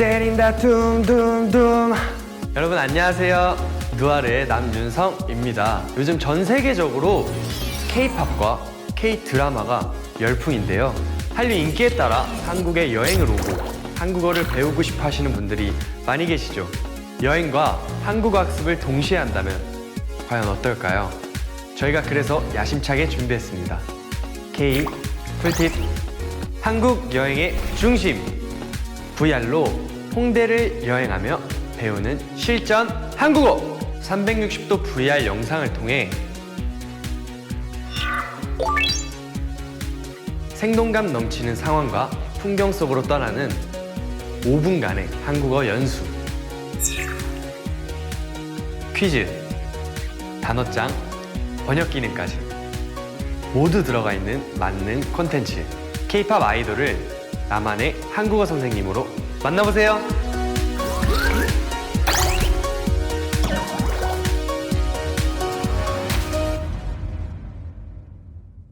때린다 둠둠둠 여러분 안녕하세요. 누아르의 남윤성입니다. 요즘 전 세계적으로 K-팝과 K-드라마가 열풍인데요. 한류 인기에 따라 한국에 여행을 오고 한국어를 배우고 싶어 하시는 분들이 많이 계시죠. 여행과 한국어 학습을 동시에 한다면 과연 어떨까요? 저희가 그래서 야심차게 준비했습니다. K 꿀팁. 한국 여행의 중심. VR로 홍대를 여행하며 배우는 실전 한국어. 360도 VR 영상을 통해 생동감 넘치는 상황과 풍경 속으로 떠나는 5분간의 한국어 연수. 퀴즈 단어장 번역 기능까지 모두 들어가 있는 만능 콘텐츠. K-팝 아이돌을 나만의 한국어 선생님으로 만나보세요.